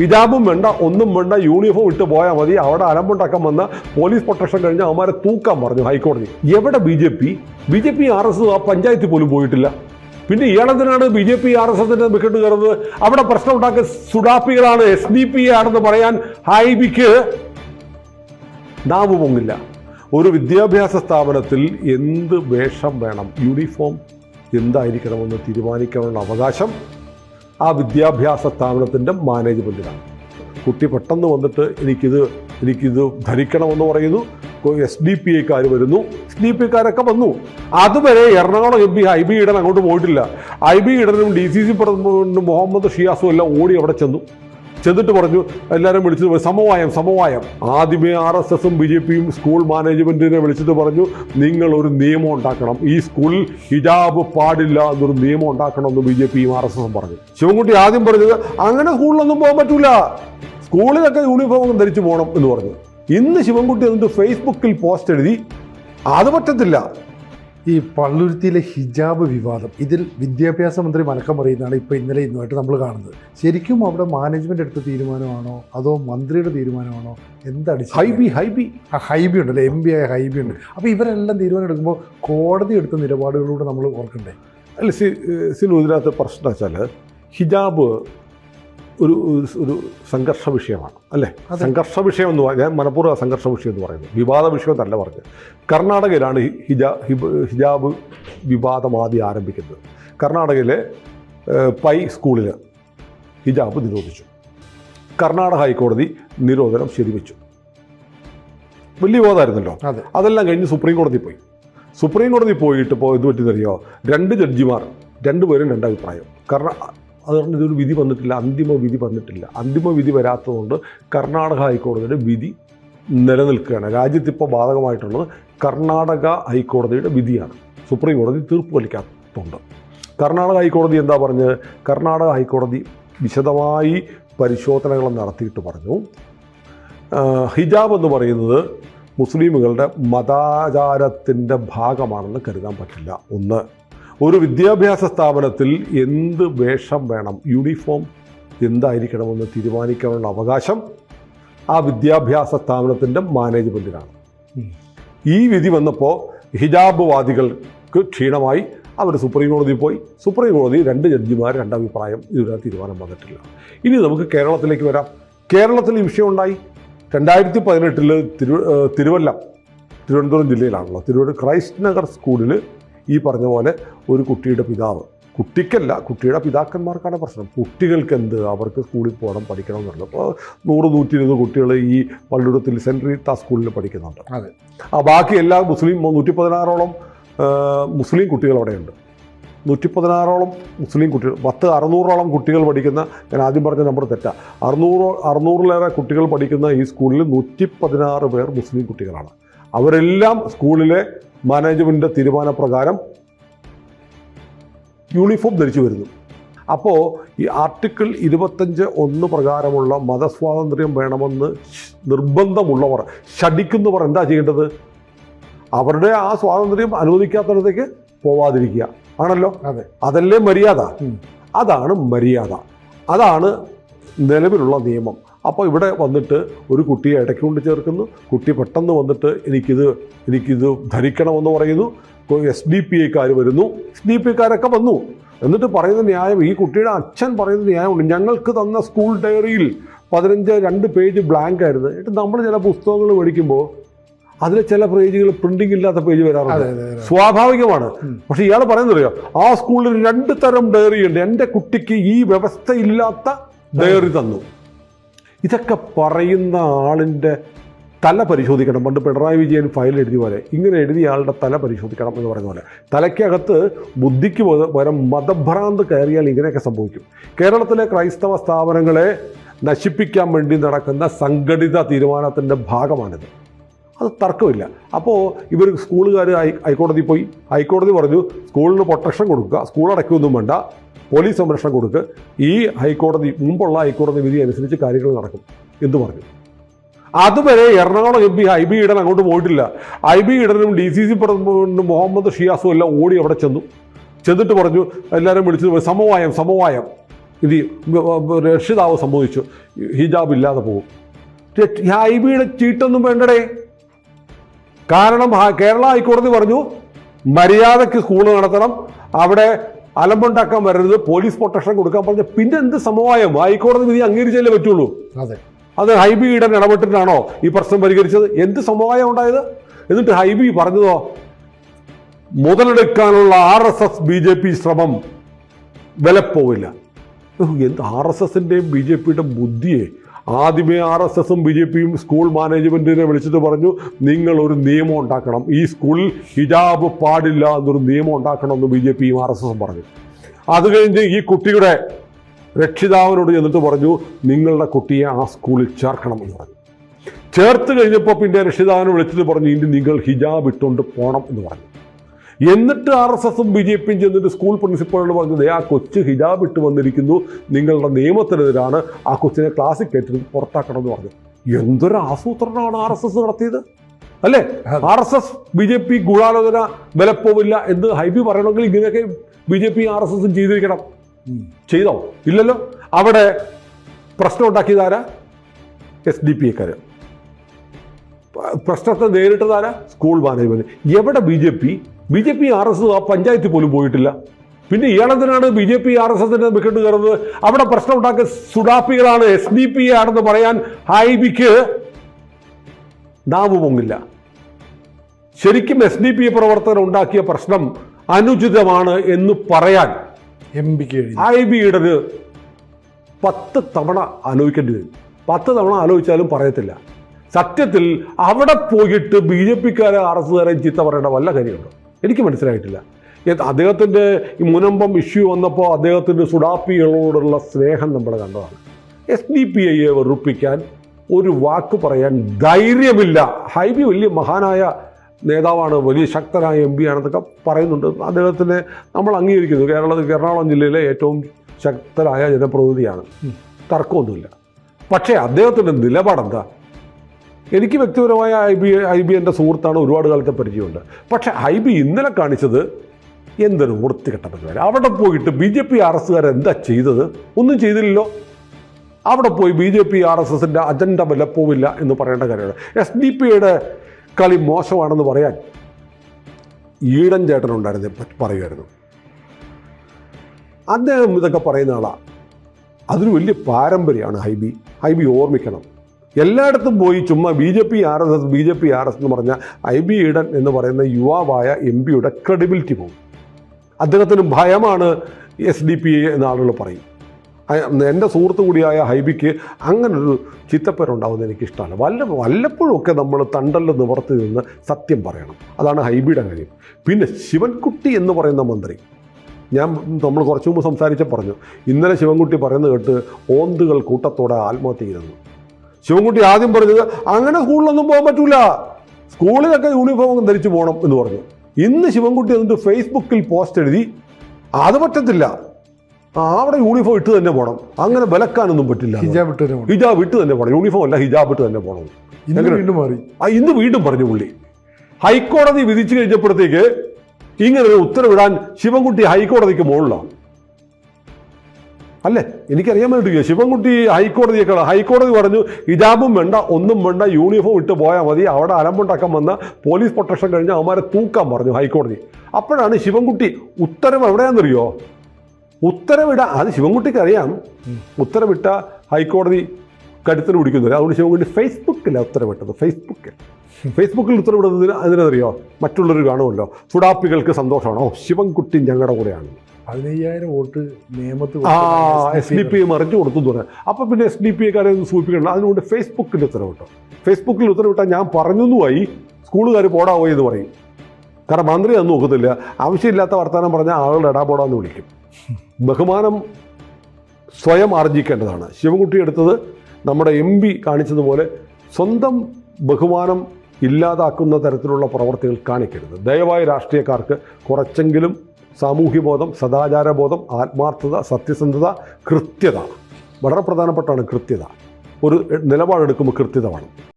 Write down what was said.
ഹിജാബും വേണ്ട ഒന്നും വേണ്ട യൂണിഫോം ഇട്ട് പോയാൽ മതി. അവിടെ അലമ്പുണ്ടാക്കാൻ വന്ന പോലീസ് പ്രൊട്ടക്ഷൻ കഴിഞ്ഞ അവന്മാരെ തൂക്കാൻ പറഞ്ഞു ഹൈക്കോടതി. എവിടെ B J P? B J P R S ആ പഞ്ചായത്തിൽ പോലും പോയിട്ടില്ല. പിന്നെ ഇയാളെന്തിനാണ് B J P R S എസിന്റെ വിക്കറ്റ് കയറുന്നത്? അവിടെ പ്രശ്നം ഉണ്ടാക്കിയ സുഡാപ്പികളാണ് എസ് ഡി പി ആണെന്ന് പറയാൻ ഹൈബിക്ക് നാവ് പൊങ്ങില്ല. ഒരു വിദ്യാഭ്യാസ സ്ഥാപനത്തിൽ എന്ത് വേഷം വേണം? യൂണിഫോം എന്തായിരിക്കണമെന്ന് തീരുമാനിക്കാനുള്ള അവകാശം. ആ വിദ്യാഭ്യാസ സ്ഥാപനത്തിന്റെ മാനേജ്മെന്റിലാണ് കുട്ടി പെട്ടെന്ന് വന്നിട്ട് എനിക്കിത് എനിക്കിത് ധരിക്കണമെന്ന് പറയുന്നു. എസ് ഡി പി ഐക്കാർ വരുന്നു. എസ് ഡി പി ഐക്കാരൊക്കെ വന്നു. അതുവരെ Ernakulam M P Hibi Eden അങ്ങോട്ട് പോയിട്ടില്ല. ഐ ബി ഈഡനും ഡി സി സി പ്രസിഡന്റും മുഹമ്മദ് ഷിയാസും എല്ലാം ഓടി അവിടെ ചെന്നു. ചെന്നിട്ട് പറഞ്ഞു എല്ലാവരും പറഞ്ഞു, സമവായം സമവായം. ആദ്യമേ ആർ എസ് എസും ബി ജെ പിയും സ്കൂൾ മാനേജ്മെന്റിനെ വിളിച്ചിട്ട് പറഞ്ഞു നിങ്ങൾ ഒരു നിയമം ഉണ്ടാക്കണം. ഈ സ്കൂളിൽ ഹിജാബ് പാടില്ല എന്നൊരു നിയമം ഉണ്ടാക്കണം എന്ന് ബി ജെ പിയും ആർ എസ് എസും പറഞ്ഞു. ശിവൻകുട്ടി ആദ്യം പറഞ്ഞത് അങ്ങനെ സ്കൂളിലൊന്നും പോകാൻ പറ്റൂല. സ്കൂളിലൊക്കെ യൂണിഫോം ധരിച്ചു പോകണം എന്ന് പറഞ്ഞു. ഇന്ന് ശിവൻകുട്ടി എന്നിട്ട് ഫേസ്ബുക്കിൽ പോസ്റ്റ് എഴുതി അത് പറ്റത്തില്ല. ഈ പള്ളുരുത്തിയിലെ ഹിജാബ് വിവാദം. ഇതിൽ വിദ്യാഭ്യാസ മന്ത്രി മലക്കം പറയുന്നതാണ് ഇപ്പോൾ ഇന്നലെ ഇന്നുമായിട്ട് നമ്മൾ കാണുന്നത്. ശരിക്കും അവിടെ മാനേജ്മെന്റ് എടുത്ത തീരുമാനമാണോ? അതോ മന്ത്രിയുടെ തീരുമാനമാണോ? എന്താണ് ഹൈബി ഹൈബി. ആ ഹൈബി ഉണ്ടല്ലോ? എം ബി ആയ ഹൈബി ഉണ്ട്. അപ്പോൾ ഇവരെല്ലാം തീരുമാനം എടുക്കുമ്പോൾ കോടതി എടുത്ത നിലപാടുകളിലൂടെ നമ്മൾ ഓർക്കണ്ടേ? അല്ല സി ഇതിനകത്ത് പ്രശ്നം വെച്ചാൽ ഹിജാബ് ഒരു ഒരു- സംഘർഷ വിഷയമാണ് അല്ലേ? സംഘർഷ വിഷയം എന്ന് പറഞ്ഞാൽ ഞാൻ മനഃപൂർവം സംഘർഷ വിഷയം എന്ന് പറയുന്നത് വിവാദ വിഷയം എന്നല്ല പറഞ്ഞത്. കർണാടകയിലാണ് ഹിജാ ഹിബ് ഹിജാബ് വിവാദം ആദ്യം ആരംഭിക്കുന്നത്. കർണാടകയിലെ പൈ സ്കൂളിൽ ഹിജാബ് നിരോധിച്ചു. കർണാടക ഹൈക്കോടതി നിരോധനം ശരിവെച്ചു. വലിയ വിവാദമായിരുന്നല്ലോ. അതെല്ലാം കഴിഞ്ഞ് സുപ്രീം കോടതി പോയി. സുപ്രീം കോടതി പോയിട്ട് ഇപ്പോൾ ഇത് പറ്റിയെന്നറിയോ രണ്ട് ജഡ്ജിമാർ രണ്ടുപേരും രണ്ടഭിപ്രായം. കാരണം അതുകൊണ്ട് ഇതൊരു വിധി വന്നിട്ടില്ല അന്തിമ വിധി വന്നിട്ടില്ല. അന്തിമ വിധി വരാത്തതുകൊണ്ട് കർണാടക ഹൈക്കോടതിയുടെ വിധി നിലനിൽക്കുകയാണ്. രാജ്യത്തിപ്പോൾ ബാധകമായിട്ടുള്ളത് കർണാടക ഹൈക്കോടതിയുടെ വിധിയാണ്. സുപ്രീം കോടതി തീർപ്പ് വലിക്കാത്തതുണ്ട് കർണാടക ഹൈക്കോടതി എന്താ പറഞ്ഞത് കർണാടക ഹൈക്കോടതി വിശദമായി പരിശോധനകൾ നടത്തിയിട്ട് പറഞ്ഞു. ഹിജാബ് എന്ന് പറയുന്നത് മുസ്ലിമുകളുടെ മതാചാരത്തിന്റെ ഭാഗമാണെന്ന് കരുതാൻ പറ്റില്ല. ഒന്ന് ഒരു വിദ്യാഭ്യാസ സ്ഥാപനത്തിൽ എന്ത് വേഷം വേണം? യൂണിഫോം എന്തായിരിക്കണമെന്ന് തീരുമാനിക്കാനുള്ള അവകാശം ആ വിദ്യാഭ്യാസ സ്ഥാപനത്തിന്റെ മാനേജ്മെന്റിനാണ് ഈ വിധി വന്നപ്പോൾ ഹിജാബ് വാദികൾക്ക് ക്ഷീണമായി. അവർ സുപ്രീം കോടതിയിൽ പോയി സുപ്രീം കോടതി രണ്ട് ജഡ്ജിമാർ രണ്ടഭിപ്രായം ഇതുവരെ തീരുമാനം വന്നിട്ടില്ല. ഇനി നമുക്ക് കേരളത്തിലേക്ക് വരാം. കേരളത്തിൽ ഈ വിഷയം ഉണ്ടായി. രണ്ടായിരത്തി പതിനെട്ടിൽ തിരു തിരുവല്ല തിരുവല്ലം തിരുവനന്തപുരം ജില്ലയിലാണല്ലോ തിരുവനന്തപുരം ക്രൈസ്റ്റ് നഗർ സ്കൂളിൽ ഈ പറഞ്ഞ പോലെ ഒരു കുട്ടിയുടെ പിതാവ്. കുട്ടിക്കല്ല കുട്ടിയുടെ പിതാക്കന്മാർക്കാണ് പ്രശ്നം. കുട്ടികൾക്ക് എന്ത് അവർക്ക് സ്കൂളിൽ പോകണം പഠിക്കണം എന്നുള്ളത് അപ്പോൾ നൂറ് നൂറ്റി ഇരുപത് കുട്ടികൾ ഈ പള്ളിടത്തിൽ സെന്റ് റീത്ത സ്കൂളിൽ പഠിക്കുന്നുണ്ട്. അതെ. ആ ബാക്കി എല്ലാ മുസ്ലിം നൂറ്റി പതിനാറോളം മുസ്ലിം കുട്ടികൾ അവിടെയുണ്ട്. നൂറ്റി പതിനാറോളം മുസ്ലിം കുട്ടികൾ പത്ത് അറുന്നൂറോളം കുട്ടികൾ പഠിക്കുന്ന ഞാൻ ആദ്യം പറഞ്ഞ നമ്പർ തെറ്റാ. അറുന്നൂറോ അറുന്നൂറിലേറെ കുട്ടികൾ പഠിക്കുന്ന ഈ സ്കൂളിൽ നൂറ്റി പതിനാറ് പേർ മുസ്ലിം കുട്ടികളാണ്. അവരെല്ലാം സ്കൂളിലെ മാനേജ്മെന്റിന്റെ തീരുമാനപ്രകാരം യൂണിഫോം ധരിച്ചു വരുന്നു. അപ്പോൾ ഈ ആർട്ടിക്കിൾ ഇരുപത്തഞ്ച് ഒന്ന് പ്രകാരമുള്ള മതസ്വാതന്ത്ര്യം വേണമെന്ന് നിർബന്ധമുള്ളവർ ഷടിക്കുന്നവർ എന്താ ചെയ്യേണ്ടത്? അവരുടെ ആ സ്വാതന്ത്ര്യം അനുവദിക്കാത്തടത്തേക്ക് പോവാതിരിക്കുക. ആണല്ലോ? അതെ. അതല്ലേ മര്യാദ? അതാണ് മര്യാദ. അതാണ് നിലവിലുള്ള നിയമം. അപ്പോൾ ഇവിടെ വന്നിട്ട് ഒരു കുട്ടിയെ ഇടയ്ക്ക് കൊണ്ട് ചേർക്കുന്നു. കുട്ടി പെട്ടെന്ന് വന്നിട്ട് എനിക്കിത് എനിക്കിത് ധരിക്കണമെന്ന് പറയുന്നു. എസ് ഡി പി ഐക്കാർ വരുന്നു. എസ് ഡി പി ഐക്കാരൊക്കെ വന്നു. എന്നിട്ട് പറയുന്ന ന്യായം ഈ കുട്ടിയുടെ അച്ഛൻ പറയുന്ന ന്യായമുണ്ട്. ഞങ്ങൾക്ക് തന്ന സ്കൂൾ ഡയറിയിൽ പതിനഞ്ച് രണ്ട് പേജ് ബ്ലാങ്ക് ആയിരുന്നു. എന്നിട്ട് നമ്മൾ ചില പുസ്തകങ്ങൾ മേടിക്കുമ്പോൾ അതിൽ ചില പേജുകൾ പ്രിന്റിംഗ് ഇല്ലാത്ത പേജ് വരാറുണ്ട്. സ്വാഭാവികമാണ്. പക്ഷെ ഇയാൾ പറയുന്നറിയോ ആ സ്കൂളിൽ രണ്ട് തരം ഡയറി ഉണ്ട് എന്റെ കുട്ടിക്ക് ഈ വ്യവസ്ഥയില്ലാത്ത ഡയറി തന്നു. ഇതൊക്കെ പറയുന്ന ആളിന്റെ തല പരിശോധിക്കണം. പണ്ട് പിണറായി വിജയൻ ഫയൽ എഴുതിയ പോലെ. ഇങ്ങനെ എഴുതിയ ആളുടെ തല പരിശോധിക്കണം എന്ന് പറയുന്ന പോലെ. തലയ്ക്കകത്ത് ബുദ്ധിക്ക് പകരം മതഭ്രാന്ത് കയറിയാൽ ഇങ്ങനെയൊക്കെ സംഭവിക്കും. കേരളത്തിലെ ക്രൈസ്തവ സ്ഥാപനങ്ങളെ നശിപ്പിക്കാൻ വേണ്ടി നടക്കുന്ന സംഘടിത തീരുമാനത്തിന്റെ ഭാഗമാണിത്. അത് തർക്കമില്ല. അപ്പോൾ ഇവർ സ്കൂളുകാർ ഹൈ ഹൈക്കോടതി പോയി. ഹൈക്കോടതി പറഞ്ഞു സ്കൂളിന് പ്രൊട്ടക്ഷൻ കൊടുക്കുക സ്കൂൾ അടയ്ക്കൊന്നും വേണ്ട പോലീസ് സംരക്ഷണം കൊടുക്കുക ഈ ഹൈക്കോടതി മുമ്പുള്ള ഹൈക്കോടതി വിധി അനുസരിച്ച് കാര്യങ്ങൾ നടക്കും എന്ന് പറഞ്ഞു. അതുവരെ Ernakulam M P Hibi Eden അങ്ങോട്ട് പോയിട്ടില്ല. ഐ ബി ഈഡനും ഡി സി സി പ്രസിഡന്റും മുഹമ്മദ് ഷിയാസും എല്ലാം ഓടി അവിടെ ചെന്നു. ചെന്നിട്ട് പറഞ്ഞു എല്ലാവരും വിളിച്ചത് സമവായം സമവായം. ഇത് രക്ഷിതാവ് സംഭവിച്ചു ഹിജാബ് ഇല്ലാതെ പോകും. ഐ ബിയുടെ ചീട്ടൊന്നും വേണ്ടടേ. കാരണം കേരള ഹൈക്കോടതി പറഞ്ഞു മര്യാദയ്ക്ക് സ്കൂൾ നടത്തണം അവിടെ അലമ്പുണ്ടാക്കാൻ വരരുത് പോലീസ് പ്രൊട്ടക്ഷൻ കൊടുക്കാൻ പറഞ്ഞ. പിന്നെ എന്ത് സമവായം? ഹൈക്കോടതി വിധി അംഗീകരിച്ചല്ലേ പറ്റുള്ളൂ? അതെ. അത് ഹൈബി ഈടൻ ഇടപെട്ടിട്ടാണോ ഈ പ്രശ്നം പരിഹരിച്ചത്? എന്ത് സമവായം ഉണ്ടായത്? എന്നിട്ട് ഹൈബി പറഞ്ഞതോ? മുതലെടുക്കാനുള്ള R S S B J P ശ്രമം വിലപ്പോവില്ല. എന്ത് ആർ എസ് എസിന്റെയും ബി ജെ പിയുടെ ബുദ്ധിയെ ആദ്യമേ ആർ എസ് എസും ബി ജെ പിയും സ്കൂൾ മാനേജ്മെന്റിനെ വിളിച്ചിട്ട് പറഞ്ഞു നിങ്ങൾ ഒരു നിയമം ഉണ്ടാക്കണം. ഈ സ്കൂളിൽ ഹിജാബ് പാടില്ല എന്നൊരു നിയമം ഉണ്ടാക്കണം എന്ന് ബി ജെ പിയും ആർ എസ് എസും പറഞ്ഞു. അത് കഴിഞ്ഞ് ഈ കുട്ടിയുടെ രക്ഷിതാവിനോട് ചെന്നിട്ട് പറഞ്ഞു നിങ്ങളുടെ കുട്ടിയെ ആ സ്കൂളിൽ ചേർക്കണം എന്ന് പറഞ്ഞു. ചേർത്ത് കഴിഞ്ഞപ്പോൾ പിന്നെ രക്ഷിതാവിനെ വിളിച്ചിട്ട് പറഞ്ഞു ഇനി നിങ്ങൾ ഹിജാബ് ഇട്ടുകൊണ്ട് പോകണം എന്ന് പറഞ്ഞു. എന്നിട്ട് ആർ എസ് എസും ബി ജെ പിയും ചെന്നിട്ട് സ്കൂൾ പ്രിൻസിപ്പളിനോട് പറഞ്ഞത് "ദേ, ആ കൊച്ച് ഹിജാബ് ഇട്ട് വന്നിരിക്കുന്നു. നിങ്ങളുടെ നിയമത്തിനെതിരാണ് ആ കൊച്ചിനെ ക്ലാസ്സിൽ കയറ്റി പുറത്താക്കണം എന്ന് പറഞ്ഞു. എന്തൊരു ആസൂത്രണമാണ് ആർ എസ് എസ് നടത്തിയത്? അല്ലേ. R S S B J P ഗൂഢാലോചന വിലപ്പോവില്ല എന്ന് ഹൈബി പറയണമെങ്കിൽ ഇങ്ങനെയൊക്കെ B J P R S എസും ചെയ്തിരിക്കണം. ചെയ്തോ? ഇല്ലല്ലോ? അവിടെ പ്രശ്നം ഉണ്ടാക്കിയതാരാ എസ് ഡി പി എക്കാര് പ്രശ്നത്തെ നേരിട്ടതാരാ സ്കൂൾ മാനേജ്മെന്റ്. എവിടെ B J P B J P R S ആ പഞ്ചായത്തിൽ പോലും പോയിട്ടില്ല. പിന്നെ ഏളത്തിനാണ് B J P R S എസിന്റെ വിക്കറ്റ് കയറുന്നത് അവിടെ പ്രശ്നം ഉണ്ടാക്കിയ സുഡാപ്പികളാണ് എസ് ഡി പി ആണെന്ന് പറയാൻ ഹൈബിക്ക് നാവ് പൊങ്ങില്ല. ശരിക്കും എസ് ഡി പി പ്രവർത്തകർ ഉണ്ടാക്കിയ പ്രശ്നം അനുചിതമാണ് എന്ന് പറയാൻ എം പിക്ക് ഹൈബിയുടെ ഈടന് പത്ത് തവണ ആലോചിക്കേണ്ടി വരും. പത്ത് തവണ ആലോചിച്ചാലും പറയത്തില്ല. സത്യത്തിൽ അവിടെ പോയിട്ട് ബി ജെ പിക്കാരെ ആർ എസ് കാരെ ചീത്ത പറയേണ്ട വല്ല കാര്യമുണ്ടോ? എനിക്ക് മനസ്സിലായിട്ടില്ല. അദ്ദേഹത്തിന്റെ ഈ മുനമ്പം ഇഷ്യൂ വന്നപ്പോൾ അദ്ദേഹത്തിന്റെ സുഡാപ്പികളോടുള്ള സ്നേഹം നമ്മൾ കണ്ടതാണ്. എസ് ഡി പി ഐയെ വെറുപ്പിക്കാൻ ഒരു വാക്ക് പറയാൻ ധൈര്യമില്ല. ഹൈബി വലിയ മഹാനായ നേതാവാണ് വലിയ ശക്തനായ എം പി ആണെന്നൊക്കെ പറയുന്നുണ്ട്. അദ്ദേഹത്തിനെ നമ്മൾ അംഗീകരിക്കുന്നു. കേരളത്തിൽ എറണാകുളം ജില്ലയിലെ ഏറ്റവും ശക്തരായ ജനപ്രതിനിധിയാണ്. തർക്കമൊന്നുമില്ല. പക്ഷേ അദ്ദേഹത്തിന്റെ നിലപാടെന്താ? എനിക്ക് വ്യക്തിപരമായ ഐ ബി ഐ ബി എന്റെ സുഹൃത്താണ് ഒരുപാട് കാലത്തെ പരിചയമുണ്ട്. പക്ഷേ ഐ ബി ഇന്നലെ കാണിച്ചത് എന്തൊരു വൃത്തികെട്ട പരിപാടി അവിടെ പോയിട്ട് ബി ജെ പി ആർ എസ്സുകാർ എന്താ ചെയ്തത്? ഒന്നും ചെയ്തില്ലല്ലോ. അവിടെ പോയി B J P R S എസിന്റെ അജണ്ട വിലപ്പോവില്ല എന്ന് പറയേണ്ട കാര്യമാണ്. എസ് ഡി പിയുടെ കളി മോശമാണെന്ന് പറയാൻ ഈടൻ ചേട്ടനുണ്ടായിരുന്നു പറയുമായിരുന്നു. അദ്ദേഹം ഇതൊക്കെ പറയുന്ന ആളാണ് അതൊരു വലിയ പാരമ്പര്യമാണ് ഹൈബി ഹൈബി ഓർമ്മിക്കണം. എല്ലായിടത്തും പോയി ചുമ്മാ B J P R S S B J P R S എന്ന് പറഞ്ഞ ഐ ബി ഈഡൻ എന്ന് പറയുന്ന യുവാവായ എം പിയുടെ ക്രെഡിബിലിറ്റി പോകും അദ്ദേഹത്തിന് ഭയമാണ് എസ് ഡി പി എന്ന് ആളുകൾ പറയും. എന്റെ സുഹൃത്തു കൂടിയായ ഹൈബിക്ക് അങ്ങനൊരു ചിത്തപ്പേരുണ്ടാവുന്നത് എനിക്കിഷ്ടമല്ല വല്ല വല്ലപ്പോഴും ഒക്കെ നമ്മൾ തണ്ടൽ നിവർത്തി നിന്ന് സത്യം പറയണം. അതാണ് ഹൈബിയുടെ കാര്യം. പിന്നെ ശിവൻകുട്ടി എന്ന് പറയുന്ന മന്ത്രി. ഞാൻ നമ്മൾ കുറച്ചു മുമ്പ് സംസാരിച്ച പറഞ്ഞു ഇന്നലെ ശിവൻകുട്ടി പറയുന്നത് കേട്ട് ഓന്തുകൾ കൂട്ടത്തോടെ ആത്മഹത്യ ചെയ്തെന്ന് ശിവൻകുട്ടി ആദ്യം പറഞ്ഞത് അങ്ങനെ സ്കൂളിലൊന്നും പോകാൻ പറ്റൂല. സ്കൂളിലൊക്കെ യൂണിഫോം ധരിച്ചു പോകണം എന്ന് പറഞ്ഞു. ഇന്ന് ശിവൻകുട്ടി എന്നിട്ട് ഫേസ്ബുക്കിൽ പോസ്റ്റ് എഴുതി അത് പറ്റത്തില്ല. അവിടെ യൂണിഫോം ഇട്ട് തന്നെ പോകണം. അങ്ങനെ വിലക്കാനൊന്നും പറ്റില്ല. ഹിജാബ് ഇട്ട് തന്നെ ഹിജാബ് ഇട്ട് തന്നെ പോകണം. യൂണിഫോം അല്ല ഹിജാബ് ഇട്ട് തന്നെ പോകണം. വീണ്ടും മാറി. ആ ഇന്ന് വീണ്ടും പറഞ്ഞു പുള്ളി. ഹൈക്കോടതി വിധിച്ചു കഴിഞ്ഞപ്പോഴത്തേക്ക് ഇങ്ങനെ ഒരു ഉത്തരവിടാൻ ശിവൻകുട്ടി ഹൈക്കോടതിക്ക് മുകളിലാണ്. അല്ലേ? എനിക്കറിയാൻ വേണ്ടിയില്ല ശിവൻകുട്ടി ഹൈക്കോടതിയൊക്കെ ഹൈക്കോടതി പറഞ്ഞു ഹിജാബും വേണ്ട ഒന്നും വേണ്ട യൂണിഫോം ഇട്ട് പോയാൽ മതി. അവിടെ അലമ്പുണ്ടാക്കാൻ വന്ന പോലീസ് പ്രൊട്ടക്ഷൻ കഴിഞ്ഞ് അവന്മാരെ തൂക്കാൻ പറഞ്ഞു ഹൈക്കോടതി. അപ്പോഴാണ് ശിവൻകുട്ടി ഉത്തരവ് എവിടെയാണെന്നറിയോ? ഉത്തരവിട അത് ശിവൻകുട്ടിക്ക് അറിയാം ഉത്തരവിട്ട ഹൈക്കോടതി കരുത്തിന് പിടിക്കുന്നില്ല. അതുകൊണ്ട് ശിവൻകുട്ടി ഫേസ്ബുക്കിലാണ് ഉത്തരവിട്ടത്. ഫേസ്ബുക്കിൽ. ഫേസ്ബുക്കിൽ ഉത്തരവിടുന്നതിന് അതിനറിയോ മറ്റുള്ളവർ കാണുമല്ലോ. സുഡാപ്പികൾക്ക് സന്തോഷമാണ്? ശിവൻകുട്ടി ഞങ്ങളുടെ കൂടെയാണ്. പതിനയ്യായിരം വോട്ട് നിയമത്തിൽ ആ എസ് ഡി പി മറിഞ്ഞു കൊടുത്തു തുടങ്ങി അപ്പോൾ അപ്പം പിന്നെ എസ് ഡി പി ഒന്ന് സൂചിപ്പിക്കണം. അതിനുകൊണ്ട് ഫേസ്ബുക്കിൽ ഉത്തരവിട്ടു? ഫേസ്ബുക്കിൽ ഉത്തരവിട്ടാൽ ഞാൻ പറഞ്ഞൊന്നുമായി സ്കൂളുകാർ പോടാ പോയി എന്ന് പറയും. കാരണം മന്ത്രി അത് നോക്കത്തില്ല ആവശ്യമില്ലാത്ത വർത്തമാനം പറഞ്ഞാൽ ആളുകൾ ഇടാപോടാന്ന് വിളിക്കും. ബഹുമാനം സ്വയം ആർജിക്കേണ്ടതാണ്. ശിവൻകുട്ടി എടുത്തത് നമ്മുടെ എം പി കാണിച്ചതുപോലെ സ്വന്തം ബഹുമാനം ഇല്ലാതാക്കുന്ന തരത്തിലുള്ള പ്രവർത്തികൾ കാണിക്കരുത്. ദയവായി രാഷ്ട്രീയക്കാർക്ക് കുറച്ചെങ്കിലും സാമൂഹ്യബോധം സദാചാരബോധം ആത്മാർത്ഥത സത്യസന്ധത കൃത്യത. വളരെ പ്രധാനപ്പെട്ടാണ് കൃത്യത. ഒരു നിലപാടെടുക്കുമ്പോൾ കൃത്യത വേണം